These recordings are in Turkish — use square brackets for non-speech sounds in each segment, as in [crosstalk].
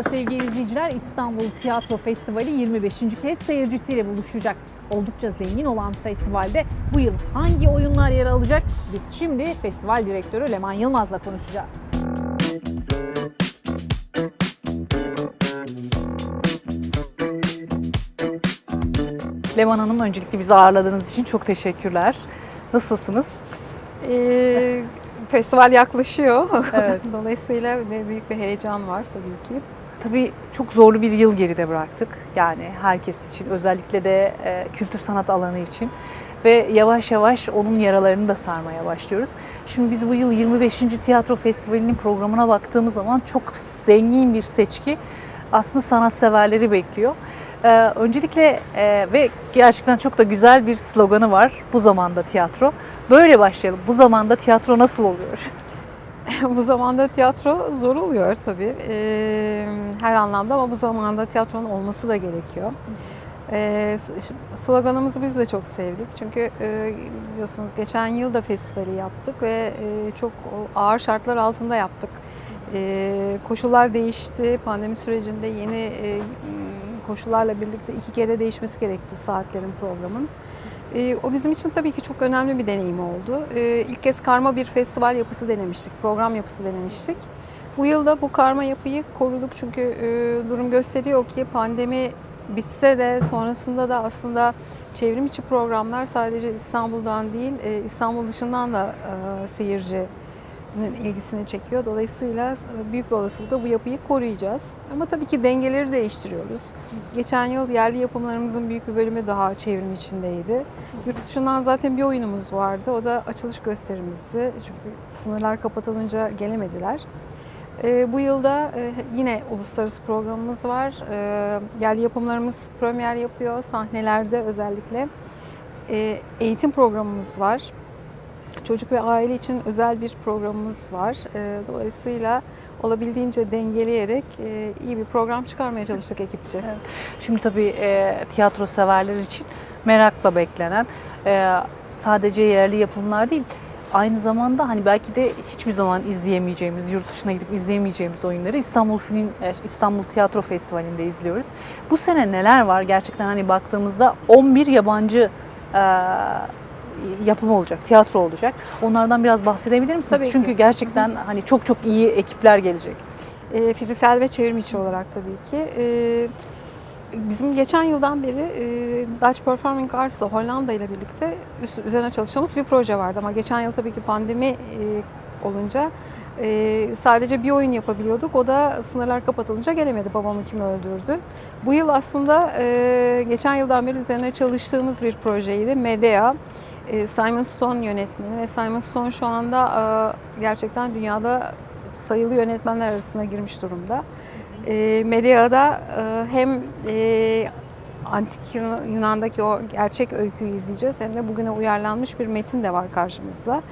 Merhaba sevgili izleyiciler. İstanbul Tiyatro Festivali 25. kez seyircisiyle buluşacak. Oldukça zengin olan festivalde bu yıl hangi oyunlar yer alacak? Biz şimdi festival direktörü Leman Yılmaz'la konuşacağız. Leman Hanım öncelikle bizi ağırladığınız için çok teşekkürler. Nasılsınız? Ee, festival yaklaşıyor. Evet. [laughs] Dolayısıyla büyük bir heyecan var tabii ki. Tabii çok zorlu bir yıl geride bıraktık. Yani herkes için özellikle de e, kültür sanat alanı için ve yavaş yavaş onun yaralarını da sarmaya başlıyoruz. Şimdi biz bu yıl 25. Tiyatro Festivali'nin programına baktığımız zaman çok zengin bir seçki aslında sanatseverleri bekliyor. Ee, öncelikle e, ve gerçekten çok da güzel bir sloganı var. Bu zamanda tiyatro. Böyle başlayalım. Bu zamanda tiyatro nasıl oluyor? [laughs] [laughs] bu zamanda tiyatro zor oluyor tabii. Ee, her anlamda ama bu zamanda tiyatronun olması da gerekiyor. Ee, sloganımızı biz de çok sevdik. Çünkü e, biliyorsunuz geçen yıl da festivali yaptık ve e, çok ağır şartlar altında yaptık. E, koşullar değişti. Pandemi sürecinde yeni e, koşullarla birlikte iki kere değişmesi gerekti saatlerin programın. E, o bizim için tabii ki çok önemli bir deneyim oldu. E, ilk kez karma bir festival yapısı denemiştik, program yapısı denemiştik. Bu yılda bu karma yapıyı koruduk çünkü e, durum gösteriyor ki pandemi bitse de sonrasında da aslında çevrim içi programlar sadece İstanbul'dan değil e, İstanbul dışından da e, seyirci ilgisini çekiyor. Dolayısıyla e, büyük bir olasılıkla bu yapıyı koruyacağız. Ama tabii ki dengeleri değiştiriyoruz. Geçen yıl yerli yapımlarımızın büyük bir bölümü daha çevrim içindeydi. Yurt dışından zaten bir oyunumuz vardı. O da açılış gösterimizdi. Çünkü sınırlar kapatılınca gelemediler. E, bu yılda e, yine uluslararası programımız var. Yerli yapımlarımız premier yapıyor. Sahnelerde özellikle. Eğitim programımız var. Çocuk ve aile için özel bir programımız var. E, dolayısıyla olabildiğince dengeleyerek e, iyi bir program çıkarmaya çalıştık ekipçe. Evet. Şimdi tabii e, tiyatro severler için merakla beklenen e, sadece yerli yapımlar değil, aynı zamanda hani belki de hiçbir zaman izleyemeyeceğimiz, yurt dışına gidip izleyemeyeceğimiz oyunları İstanbul Film İstanbul Tiyatro Festivali'nde izliyoruz. Bu sene neler var gerçekten hani baktığımızda 11 yabancı yapım olacak, tiyatro olacak. Onlardan biraz bahsedebilir misiniz? Tabii ki. Çünkü gerçekten hani çok çok iyi ekipler gelecek. E, fiziksel ve çevrim içi olarak tabii ki. E, bizim geçen yıldan beri e, Dutch Performing Arts'la Hollanda ile birlikte üzerine çalıştığımız bir proje vardı. Ama geçen yıl tabii ki pandemi e, olunca e, sadece bir oyun yapabiliyorduk. O da sınırlar kapatılınca gelemedi. Babamı kim öldürdü. Bu yıl aslında e, geçen yıldan beri üzerine çalıştığımız bir projeydi. Medea. E, Simon Stone yönetmeni ve Simon Stone şu anda e, gerçekten dünyada sayılı yönetmenler arasına girmiş durumda. E, Medea'da e, hem e, antik Yunan'daki o gerçek öyküyü izleyeceğiz hem de bugüne uyarlanmış bir metin de var karşımızda.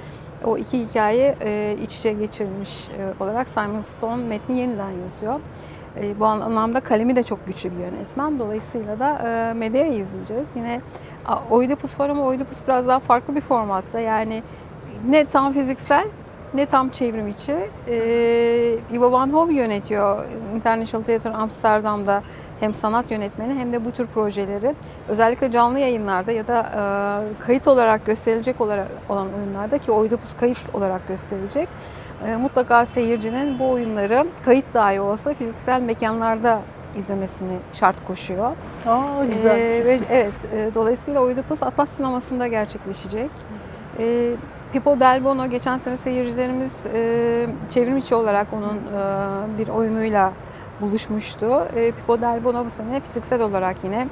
O iki hikaye iç içe geçirilmiş olarak Simon Stone metni yeniden yazıyor. E, bu anlamda kalemi de çok güçlü bir yönetmen. Dolayısıyla da e, Medea'yı izleyeceğiz. Yine Oidipus var ama Oidipus biraz daha farklı bir formatta. Yani ne tam fiziksel ne tam çevrim içi. Ee, Ivo Van Hove yönetiyor International Theatre Amsterdam'da hem sanat yönetmeni hem de bu tür projeleri özellikle canlı yayınlarda ya da e, kayıt olarak gösterilecek olarak olan oyunlarda ki Oidipus kayıt olarak gösterilecek. E, mutlaka seyircinin bu oyunları kayıt dahi olsa fiziksel mekanlarda izlemesini şart koşuyor. Aa güzel. Ee, ve evet, e, dolayısıyla Oidipus Atlas sinemasında gerçekleşecek. E, Pippo Del Bono geçen sene seyircilerimiz e, çevrim içi olarak onun e, bir oyunuyla buluşmuştu. E, Pippo Del Bono bu sene fiziksel olarak yine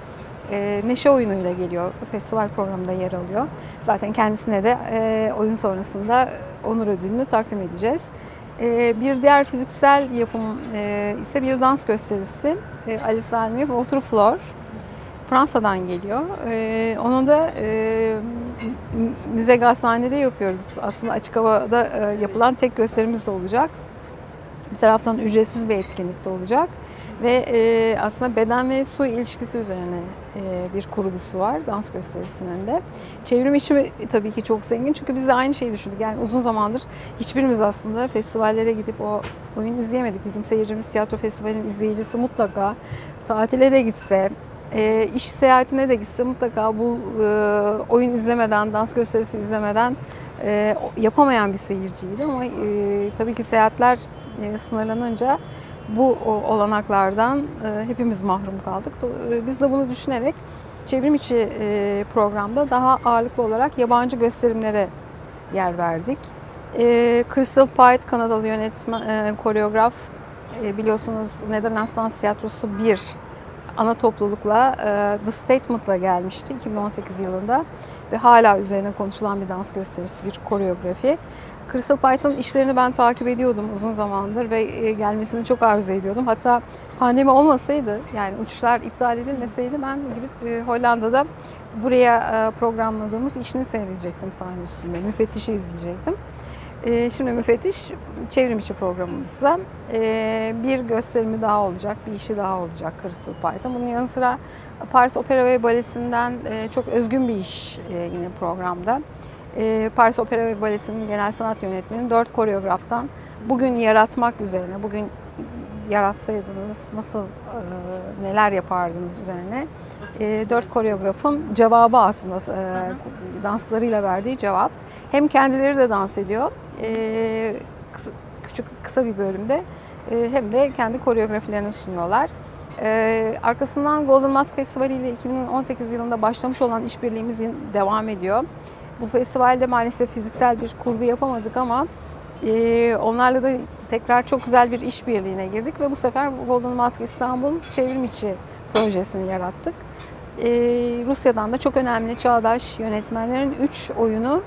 e, neşe oyunuyla geliyor. Festival programında yer alıyor. Zaten kendisine de e, oyun sonrasında onur ödülünü takdim edeceğiz. E, bir diğer fiziksel yapım e, ise bir dans gösterisi. E, Alice Almi Water. Fransa'dan geliyor. Ee, onu da e, Müze Gazhane'de yapıyoruz. Aslında açık havada e, yapılan tek gösterimiz de olacak. Bir taraftan ücretsiz bir etkinlik de olacak. Ve e, aslında beden ve su ilişkisi üzerine e, bir kurgusu var dans gösterisinin de. Çevrim içi tabii ki çok zengin çünkü biz de aynı şeyi düşündük. Yani uzun zamandır hiçbirimiz aslında festivallere gidip o oyun izleyemedik. Bizim seyircimiz tiyatro festivalinin izleyicisi mutlaka tatile de gitse, e, iş seyahatine de gitse mutlaka bu e, oyun izlemeden, dans gösterisi izlemeden e, yapamayan bir seyirciydi. Ama e, tabii ki seyahatler e, sınırlanınca bu olanaklardan e, hepimiz mahrum kaldık. E, Biz de bunu düşünerek çevrim içi e, programda daha ağırlıklı olarak yabancı gösterimlere yer verdik. Crystal Pite Kanadalı yönetmen, koreograf biliyorsunuz Netherlands Dans Tiyatrosu 1 ana toplulukla The Statement'la gelmişti 2018 yılında ve hala üzerine konuşulan bir dans gösterisi, bir koreografi. Crystal Python işlerini ben takip ediyordum uzun zamandır ve e, gelmesini çok arzu ediyordum. Hatta pandemi olmasaydı yani uçuşlar iptal edilmeseydi ben gidip e, Hollanda'da buraya e, programladığımız işini seyredecektim sahne üstünde. Müfettişi izleyecektim. Şimdi müfettiş çevrim içi programımızda bir gösterimi daha olacak, bir işi daha olacak Crystal Python. Bunun yanı sıra Paris Opera ve Balesi'nden çok özgün bir iş yine programda. E, Paris Opera ve Balesi'nin genel sanat yönetmeni dört koreograftan bugün yaratmak üzerine, bugün yaratsaydınız nasıl e, neler yapardınız üzerine e, dört koreografın cevabı aslında e, danslarıyla verdiği cevap. Hem kendileri de dans ediyor e, kısa, küçük kısa bir bölümde e, hem de kendi koreografilerini sunuyorlar. E, arkasından Golden Mask Festivali ile 2018 yılında başlamış olan işbirliğimiz devam ediyor. Bu festivalde maalesef fiziksel bir kurgu yapamadık ama e, onlarla da tekrar çok güzel bir işbirliğine girdik ve bu sefer Golden Mask İstanbul çevrim içi projesini yarattık. E, Rusya'dan da çok önemli çağdaş yönetmenlerin 3 oyunu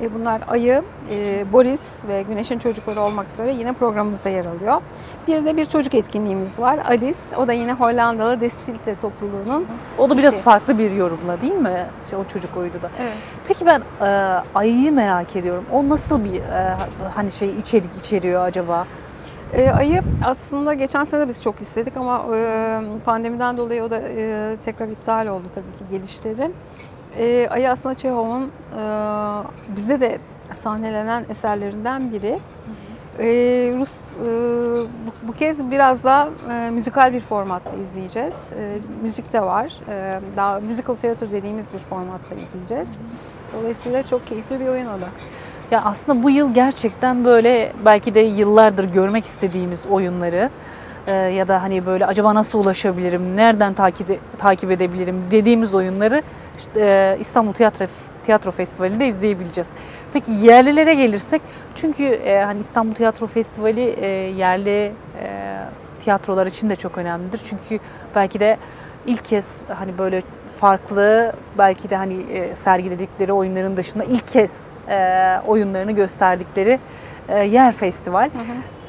e, bunlar Ayı, e, Boris ve Güneşin Çocukları olmak üzere yine programımızda yer alıyor. Bir de bir çocuk etkinliğimiz var. Alice, o da yine Hollandalı Destilte topluluğunun. O da biraz İşi. farklı bir yorumla değil mi? Şey, o çocuk oyunu da. Evet. Peki ben e, ayıyı merak ediyorum. O nasıl bir e, hani şey içerik içeriyor acaba? E, ayı aslında geçen sene de biz çok istedik ama e, pandemiden dolayı o da e, tekrar iptal oldu tabii ki gelişleri. E, ayı aslında Çehov'un e, bizde de sahnelenen eserlerinden biri. E, Rus e, bu, bu kez biraz daha e, müzikal bir formatta izleyeceğiz. E, müzik de var. E, daha musical theater dediğimiz bir formatta izleyeceğiz. Dolayısıyla çok keyifli bir oyun o. Ya aslında bu yıl gerçekten böyle belki de yıllardır görmek istediğimiz oyunları e, ya da hani böyle acaba nasıl ulaşabilirim, nereden takip takip edebilirim dediğimiz oyunları işte, e, İstanbul Tiyatro Tiyatro Festivali'nde izleyebileceğiz. Peki yerlilere gelirsek çünkü e, hani İstanbul Tiyatro Festivali e, yerli e, tiyatrolar için de çok önemlidir. Çünkü belki de ilk kez hani böyle farklı belki de hani e, sergiledikleri oyunların dışında ilk kez e, oyunlarını gösterdikleri e, yer festival.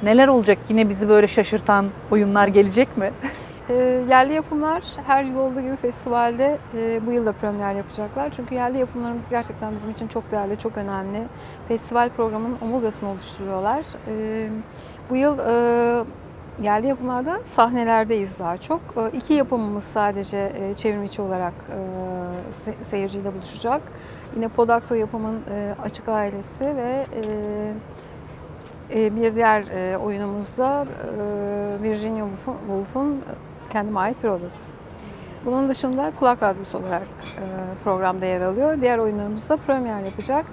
Neler olacak yine bizi böyle şaşırtan oyunlar gelecek mi? [laughs] E, yerli yapımlar her yıl olduğu gibi festivalde e, bu yıl da premier yapacaklar. Çünkü yerli yapımlarımız gerçekten bizim için çok değerli, çok önemli. Festival programının omurgasını oluşturuyorlar. E, bu yıl e, yerli yapımlarda sahnelerdeyiz daha çok. E, iki yapımımız sadece e, çevrim içi olarak e, se- seyirciyle buluşacak. Yine Podakto yapımın e, Açık Ailesi ve e, e, bir diğer e, oyunumuzda e, Virginia Woolf'un kendime ait bir odası. Bunun dışında Kulak Radyosu olarak e, programda yer alıyor. Diğer oyunlarımızda premier yapacak.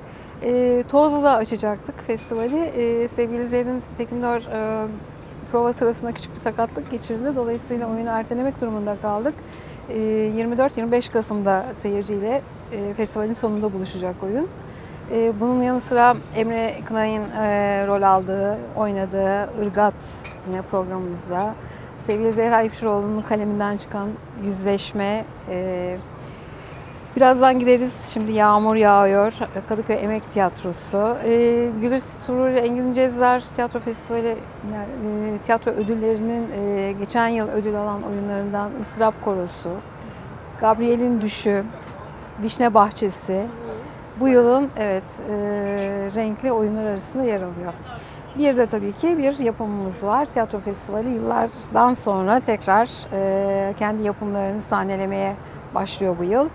E, Toz'la açacaktık festivali. E, sevgili Zerrin Tekindor e, prova sırasında küçük bir sakatlık geçirdi. Dolayısıyla oyunu ertelemek durumunda kaldık. E, 24-25 Kasım'da seyirciyle e, festivalin sonunda buluşacak oyun. E, bunun yanı sıra Emre Kınay'ın e, rol aldığı, oynadığı Irgat yine programımızda. Sevgili Zehra İpşiroğlu'nun kaleminden çıkan Yüzleşme. e, birazdan gideriz. Şimdi Yağmur Yağıyor. Kadıköy Emek Tiyatrosu. E, Gülür Sururi Engin Cezzar Tiyatro Festivali e, tiyatro ödüllerinin e, geçen yıl ödül alan oyunlarından Israp Korosu. Gabriel'in Düşü. Vişne Bahçesi. bu yılın evet e, renkli oyunlar arasında yer alıyor. Bir de tabii ki bir yapımımız var. Tiyatro Festivali yıllardan sonra tekrar e, kendi yapımlarını sahnelemeye başlıyor bu yıl.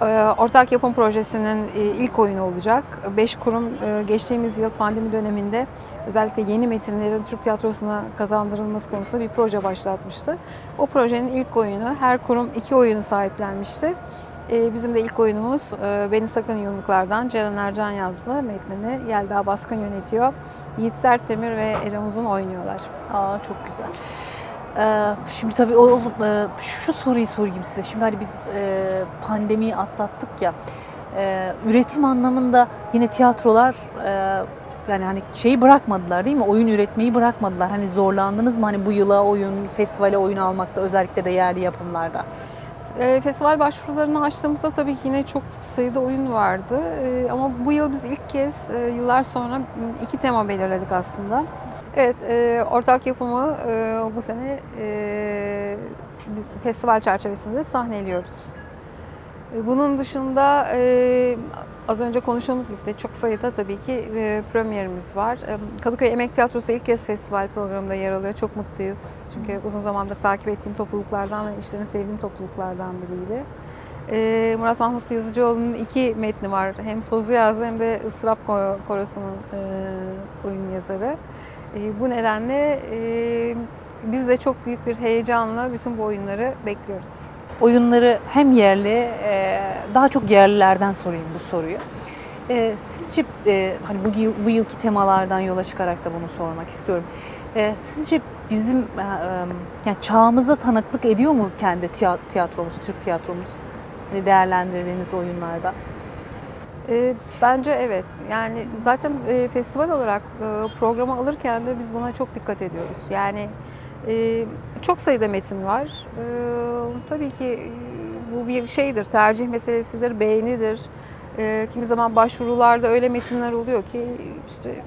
E, Ortak yapım projesinin e, ilk oyunu olacak. Beş kurum geçtiğimiz yıl pandemi döneminde özellikle yeni metinlerin Türk tiyatrosuna kazandırılması konusunda bir proje başlatmıştı. O projenin ilk oyunu, her kurum iki oyunu sahiplenmişti. E, Bizim de ilk oyunumuz e, Beni Sakın Yumruklardan Ceren Ercan yazdı. Metnini Yelda Baskın yönetiyor. Yiğit Sertdemir ve Ecem Uzun oynuyorlar. Aa çok güzel. Ee, şimdi tabii o- e, şu soruyu sorayım size. Şimdi hani biz e, pandemiyi atlattık ya. e, üretim anlamında yine tiyatrolar e, yani hani şeyi bırakmadılar değil mi? Oyun üretmeyi bırakmadılar. Hani zorlandınız mı hani bu yıla oyun, festivale oyun almakta özellikle de yerli yapımlarda? E, Festival başvurularını açtığımızda tabii yine çok sayıda oyun vardı. E, Ama bu yıl biz ilk kez e, yıllar sonra iki tema belirledik aslında. Evet, e, ortak yapımı e, bu sene e, festival çerçevesinde sahneliyoruz. Bunun dışında e, az önce konuştuğumuz gibi de çok sayıda tabii ki e, premierimiz var. E, Kadıköy Emek Tiyatrosu ilk kez festival programında yer alıyor. Çok mutluyuz. Çünkü uzun zamandır takip ettiğim topluluklardan ve işlerini sevdiğim topluluklardan biriydi. E, Murat Mahmut Yazıcıoğlu'nun iki metni var. Hem Tozu Yazdı hem de Isırap Koro- Korosu'nun e, oyun yazarı. E, bu nedenle e, biz de çok büyük bir heyecanla bütün bu oyunları bekliyoruz. Oyunları hem yerli, e, daha çok yerlilerden sorayım bu soruyu. E, Sizce e, hani bu yıl, bu yılki temalardan yola çıkarak da bunu sormak istiyorum. Sizce bizim yani çağımıza tanıklık ediyor mu kendi tiya- tiyatromuz, Türk tiyatromuz? Hani değerlendirdiğiniz oyunlarda. Bence evet. Yani zaten e, festival olarak e, programı alırken de biz buna çok dikkat ediyoruz. Yani e, çok sayıda metin var. E, tabii ki e, bu bir şeydir, tercih meselesidir, beğenidir. E, kimi zaman başvurularda öyle metinler oluyor ki işte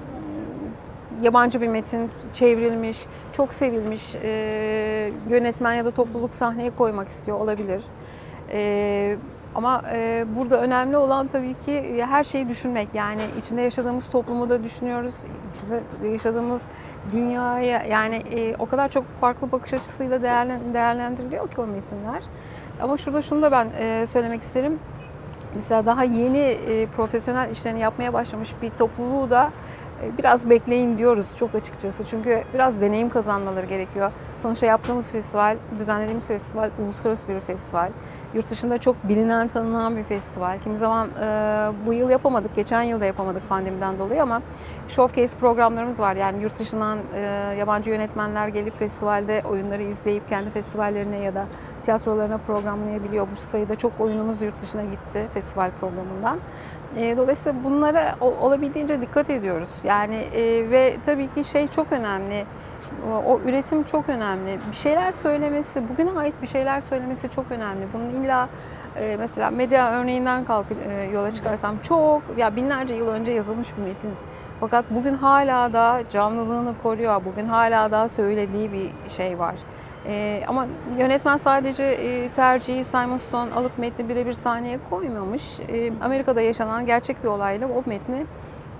yabancı bir metin çevrilmiş, çok sevilmiş, e, yönetmen ya da topluluk sahneye koymak istiyor olabilir. E, ama e, burada önemli olan tabii ki her şeyi düşünmek. Yani içinde yaşadığımız toplumu da düşünüyoruz. İçinde yaşadığımız dünyaya yani e, o kadar çok farklı bakış açısıyla değerlen- değerlendiriliyor ki o metinler. Ama şurada şunu da ben e, söylemek isterim. Mesela daha yeni e, profesyonel işlerini yapmaya başlamış bir topluluğu da e, biraz bekleyin diyoruz çok açıkçası. Çünkü biraz deneyim kazanmaları gerekiyor. Sonuçta yaptığımız festival, düzenlediğimiz festival uluslararası bir festival. Yurt dışında çok bilinen, tanınan bir festival. Kimi zaman e, bu yıl yapamadık, geçen yıl da yapamadık pandemiden dolayı ama showcase programlarımız var. Yani yurt dışından e, yabancı yönetmenler gelip festivalde oyunları izleyip kendi festivallerine ya da tiyatrolarına programlayabiliyor. Bu sayıda çok oyunumuz yurt dışına gitti festival programından. E, dolayısıyla bunlara olabildiğince dikkat ediyoruz. Yani e, ve tabii ki şey çok önemli. O, üretim çok önemli. Bir şeyler söylemesi, bugüne ait bir şeyler söylemesi çok önemli. Bunun illa e, mesela medya örneğinden kalk e, yola çıkarsam çok ya binlerce yıl önce yazılmış bir metin. Fakat bugün hala da canlılığını koruyor. Bugün hala da söylediği bir şey var. E, ama yönetmen sadece e, tercihi Simon Stone alıp metni birebir sahneye koymamış. E, Amerika'da yaşanan gerçek bir olayla o metni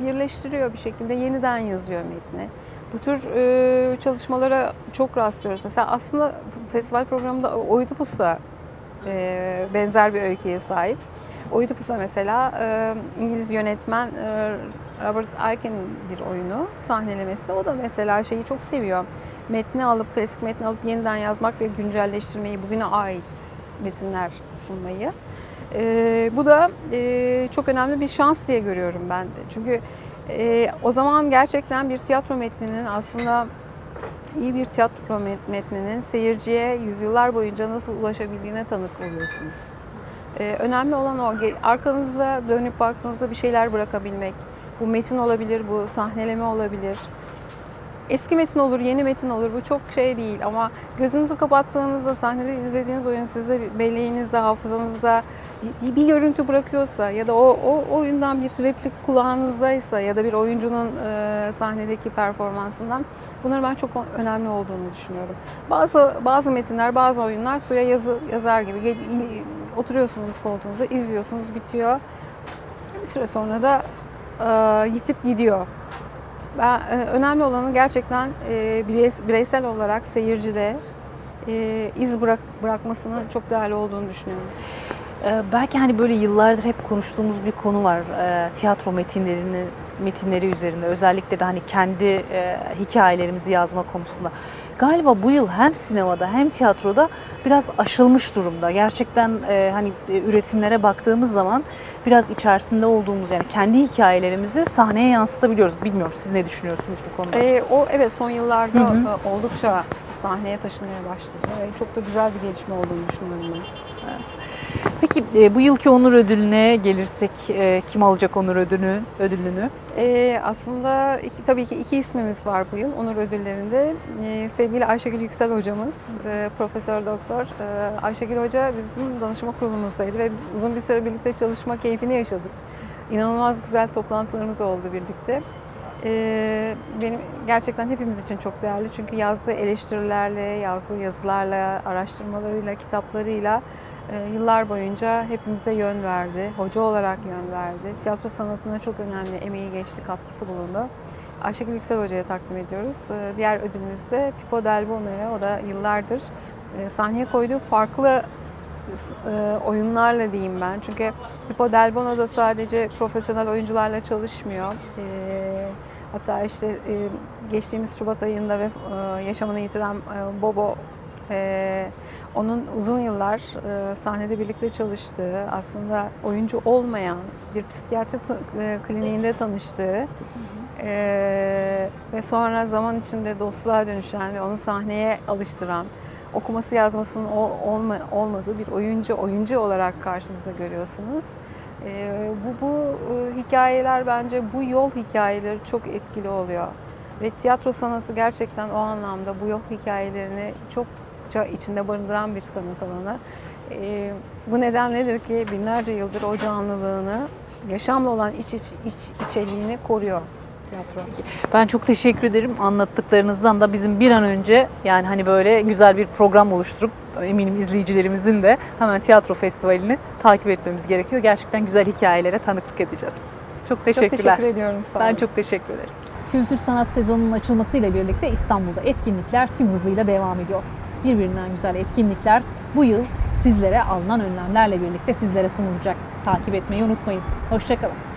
birleştiriyor bir şekilde yeniden yazıyor metni. Bu tür e, çalışmalara çok rastlıyoruz. Mesela aslında festival programında Oedipus da e, benzer bir öyküye sahip. Oedipus'a mesela e, İngiliz yönetmen e, Robert Aiken'in bir oyunu sahnelemesi. O da mesela şeyi çok seviyor. Metni alıp, klasik metni alıp yeniden yazmak ve güncelleştirmeyi, bugüne ait metinler sunmayı. E, bu da e, çok önemli bir şans diye görüyorum ben de. Çünkü e, o zaman gerçekten bir tiyatro metninin aslında iyi bir tiyatro met- metninin seyirciye yüzyıllar boyunca nasıl ulaşabildiğine tanık oluyorsunuz. Ee, önemli olan o. Arkanızda dönüp baktığınızda bir şeyler bırakabilmek. Bu metin olabilir, bu sahneleme olabilir. Eski metin olur, yeni metin olur. Bu çok şey değil ama gözünüzü kapattığınızda sahnede izlediğiniz oyun sizde belleğinizde, hafızanızda bir, bir görüntü bırakıyorsa ya da o, o oyundan bir replik kulağınızdaysa ya da bir oyuncunun e, sahnedeki performansından bunların ben çok önemli olduğunu düşünüyorum. Bazı bazı metinler, bazı oyunlar suya yazı, yazar gibi Gel- oturuyorsunuz koltuğunuzda, izliyorsunuz, bitiyor. süre sonra da yitip gidiyor. Ben, e, önemli olanı gerçekten bireys- bireysel olarak seyircide iz bırak, bırakmasının çok değerli olduğunu düşünüyorum. Belki hani böyle yıllardır hep konuştuğumuz bir konu var. Tiyatro metinlerini metinleri üzerinde özellikle de hani kendi e, hikayelerimizi yazma konusunda. Galiba bu yıl hem sinemada hem tiyatroda biraz aşılmış durumda. Gerçekten e, hani e, üretimlere baktığımız zaman biraz içerisinde olduğumuz yani kendi hikayelerimizi sahneye yansıtabiliyoruz. Bilmiyorum siz ne düşünüyorsunuz bu konuda? E, o evet son yıllarda Hı hı. e, oldukça sahneye taşınmaya başladı. E, çok da güzel bir gelişme olduğunu düşünüyorum ben. Peki e, bu yılki onur ödülüne gelirsek e, kim alacak onur ödülünü? ödülünü? Ee, aslında iki, tabii ki iki ismimiz var bu yıl onur ödüllerinde. Ee, sevgili Ayşegül Yüksel hocamız, e, Profesör Doktor e, Ayşegül Hoca bizim danışma kurulumuzdaydı ve uzun bir süre birlikte çalışma keyfini yaşadık. İnanılmaz güzel toplantılarımız oldu birlikte. Ee, benim gerçekten hepimiz için çok değerli çünkü yazdığı eleştirilerle, yazdığı yazılarla, araştırmalarıyla, kitaplarıyla e, yıllar boyunca hepimize yön verdi. Hoca olarak yön verdi. Tiyatro sanatına çok önemli emeği geçti, katkısı bulundu. Ayşegül Yüksel Hoca'ya takdim ediyoruz. E, Diğer ödülümüz de Pippo Del Bono'ya. O da yıllardır e, sahneye koyduğu farklı e, oyunlarla diyeyim ben. Çünkü Pippo Del Bono da sadece profesyonel oyuncularla çalışmıyor. Hatta işte e, geçtiğimiz Şubat ayında ve e, yaşamını yitiren Bobo e, onun uzun yıllar e, sahnede birlikte çalıştığı, aslında oyuncu olmayan bir psikiyatri e, kliniğinde tanıştığı e, ve sonra zaman içinde dostluğa dönüşen ve onu sahneye alıştıran, okuması yazmasının ol- olma, olmadığı bir oyuncu oyuncu olarak karşınızda görüyorsunuz. E, bu bu hikayeler bence bu yol hikayeleri çok etkili oluyor. Ve tiyatro sanatı gerçekten o anlamda bu yol hikayelerini çokça içinde barındıran bir sanat alanı. Ee, bu nedenledir ki binlerce yıldır o canlılığını, yaşamla olan iç, iç, iç içeriğini koruyor tiyatro. Ben çok teşekkür ederim. Anlattıklarınızdan da bizim bir an önce yani hani böyle güzel bir program oluşturup eminim izleyicilerimizin de hemen tiyatro festivalini takip etmemiz gerekiyor. Gerçekten güzel hikayelere tanıklık edeceğiz. Çok teşekkürler. Çok teşekkür ediyorum. Sağ Ben olun. çok teşekkür ederim. Kültür sanat sezonunun açılmasıyla birlikte İstanbul'da etkinlikler tüm hızıyla devam ediyor. Birbirinden güzel etkinlikler bu yıl sizlere alınan önlemlerle birlikte sizlere sunulacak. Takip etmeyi unutmayın. Hoşçakalın.